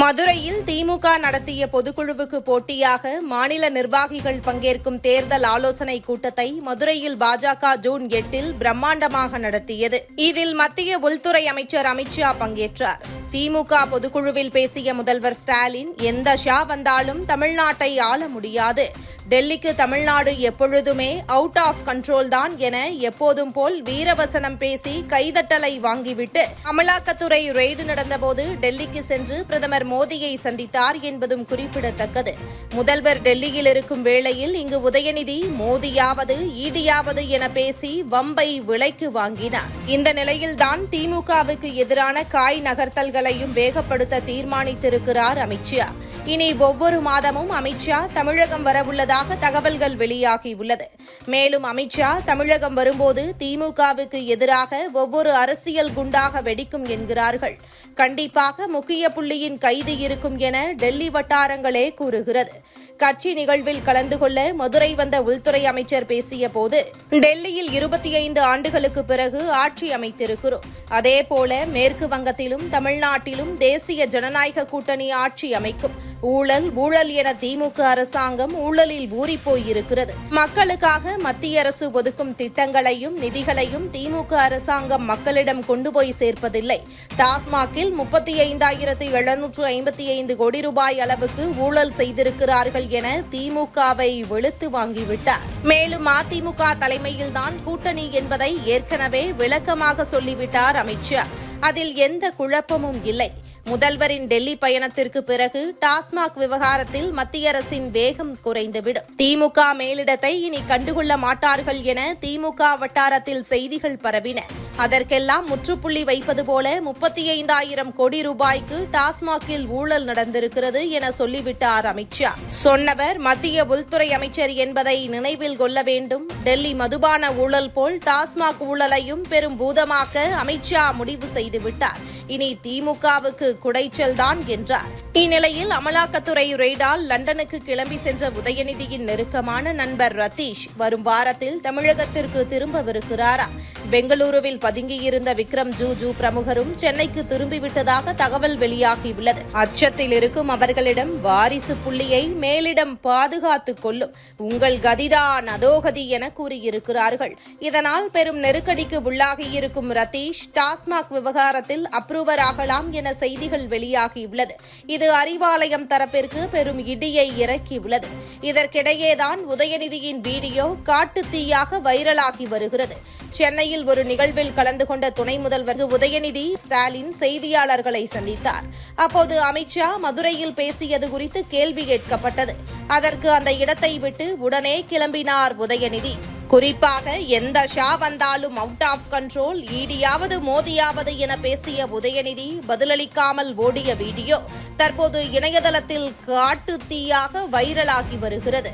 மதுரையில் திமுக நடத்திய பொதுக்குழுவுக்கு போட்டியாக மாநில நிர்வாகிகள் பங்கேற்கும் தேர்தல் ஆலோசனை கூட்டத்தை மதுரையில் பாஜக ஜூன் எட்டில் பிரம்மாண்டமாக நடத்தியது. இதில் மத்திய உள்துறை அமைச்சர் அமித்ஷா பங்கேற்றார். திமுக பொதுக்குழுவில் பேசிய முதல்வர் ஸ்டாலின் எந்த ஷா வந்தாலும் தமிழ்நாட்டை ஆள முடியாது. டெல்லிக்கு தமிழ்நாடு எப்பொழுதுமே அவுட் ஆஃப் கண்ட்ரோல் தான் என எப்போதும் போல் வீரவசனம் பேசி கைதட்டலை வாங்கிவிட்டு அமலாக்கத்துறை ரெய்டு நடந்தபோது டெல்லிக்கு சென்று பிரதமர் மோடியை சந்தித்தார் என்பதும் குறிப்பிடத்தக்கது. முதல்வர் டெல்லியில் இருக்கும் வேளையில் இங்கு உதயநிதி மோடியாவது ஈடியாவது என பேசி வம்பை விலைக்கு வாங்கினார். இந்த நிலையில்தான் திமுகவுக்கு எதிரான காய் நகர்த்தல்களையும் வேகப்படுத்த தீர்மானித்திருக்கிறார் அமித்ஷா. இனி ஒவ்வொரு மாதமும் அமித்ஷா தமிழகம் வரவுள்ளதா வரவுள்ளதாக தகவல்கள் வெளியாகியுள்ளது. மேலும் அமித்ஷா தமிழகம் வரும்போது திமுகவுக்கு எதிராக ஒவ்வொரு அரசியல் குண்டாக வெடிக்கும் என்கிறார்கள். கண்டிப்பாக முக்கிய புள்ளியின் கைது இருக்கும் என டெல்லி வட்டாரங்களே கூறுகிறது. கட்சி நிகழ்வில் கலந்து கொள்ள மதுரை வந்த உள்துறை அமைச்சர் பேசிய போது டெல்லியில் இருபத்தி ஐந்து ஆண்டுகளுக்கு பிறகு ஆட்சி அமைத்திருக்கிறோம். அதேபோல மேற்கு வங்கத்திலும் தமிழ்நாட்டிலும் தேசிய ஜனநாயக கூட்டணி ஆட்சி அமைக்கும். ஊழல் ஊழல் என திமுக அரசாங்கம் ஊழலில் ஊறிப்போய் இருக்கிறது மக்களுக்காக மத்திய அரசு ஒதுக்கும் திட்டங்களையும் நிதிகளையும் திமுக அரசாங்கம் மக்களிடம் கொண்டு போய் சேர்ப்பதில்லை. டாஸ்மாகில் முப்பத்தி ஐந்தாயிரத்து எழுநூற்று ஐம்பத்தி ஐந்து கோடி ரூபாய் அளவுக்கு ஊழல் செய்திருக்கிறார்கள் என திமுகவை வெளுத்து வாங்கிவிட்டார். மேலும் அதிமுக தலைமையில்தான் கூட்டணி என்பதை ஏற்கனவே விளக்கமாக சொல்லிவிட்டார் அமித்ஷா அதில் எந்த குழப்பமும் இல்லை. முதல்வரின் டெல்லி பயணத்திற்கு பிறகு டாஸ்மாக் விவகாரத்தில் மத்திய அரசின் வேகம் குறைந்துவிடும். திமுக மேலிடத்தை இனி கண்டுகொள்ள மாட்டார்கள் என திமுக வட்டாரத்தில் செய்திகள் பரவின. அதற்கெல்லாம் முற்றுப்புள்ளி வைப்பது போல முப்பத்தி ஐந்தாயிரம் கோடி ரூபாய்க்கு டாஸ்மாகில் ஊழல் நடந்திருக்கிறது என சொல்லிவிட்டார் அமித்ஷா சொன்னவர் மத்திய உள்துறை அமைச்சர் என்பதை நினைவில் கொள்ள வேண்டும். டெல்லி மதுபான ஊழல் போல் டாஸ்மாக் ஊழலையும் பெரும் பூதமாக்க அமித்ஷா முடிவு செய்துவிட்டார். இனி திமுகவுக்கு குடைச்சல் தான் என்றார். இந்நிலையில் அமலாக்கத்துறை ரெய்டால் லண்டனுக்கு கிளம்பி சென்ற உதயநிதியின் நெருக்கமான நண்பர் ரத்தீஷ் வரும் வாரத்தில் தமிழகத்திற்கு திரும்பவிருக்கிறாரா? பெங்களூருவில் பதுங்கியிருந்த விக்ரம் ஜூஜு பிரமுகரும் சென்னைக்கு திரும்பிவிட்டதாக தகவல் வெளியாகியுள்ளது. அச்சத்தில் இருக்கும் அவர்களிடம் வாரிசு புள்ளியை மேலிடம் பாதுகாத்துக் கொள்ளும் உங்கள் கதிதான் அதோகதி என கூறியிருக்கிறார்கள். இதனால் பெரும் நெருக்கடிக்கு உள்ளாகியிருக்கும் ரதீஷ் டாஸ்மாக் விவகாரத்தில் அப்ரூவ் ஒருவராகலாம் என செய்திகள் வெளியாகியுள்ளது. இது அறிவாலயம் தரப்பிற்கு பெரும் இடியை இறக்கியுள்ளது. இதற்கிடையேதான் உதயநிதியின் வீடியோ காட்டு தீயாக வைரலாகி வருகிறது. சென்னையில் ஒரு நிகழ்வில் கலந்து கொண்ட துணை முதல்வர் உதயநிதி ஸ்டாலின் செய்தியாளர்களை சந்தித்தார். அப்போது அமித்ஷா மதுரையில் பேசியது குறித்து கேள்வி கேட்கப்பட்டது. அதற்கு அந்த இடத்தை விட்டு உடனே கிளம்பினார் உதயநிதி. குறிப்பாக எந்த ஷா வந்தாலும் அவுட் ஆஃப் கண்ட்ரோல் ஈடியாவது மோதியாவது என பேசிய உதயநிதி பதிலளிக்காமல் ஓடிய வீடியோ தற்போது இணையதளத்தில் காட்டு தீயாக வைரலாகி வருகிறது.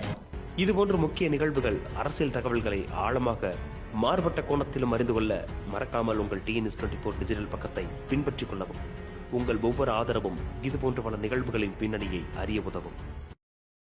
இதுபோன்ற முக்கிய நிகழ்வுகள் அரசியல் தகவல்களை ஆழமாக மாறுபட்ட கோணத்திலும் அறிந்து கொள்ள மறக்காமல் உங்கள் டிஎன்எஸ் டுவெண்ட்டி ஃபோர் டிஜிட்டல் பக்கத்தை பின்பற்றிக் கொள்ளவும். உங்கள் ஒவ்வொரு ஆதரவும் இதுபோன்ற பல நிகழ்வுகளின் பின்னணியை அறிய உதவும்.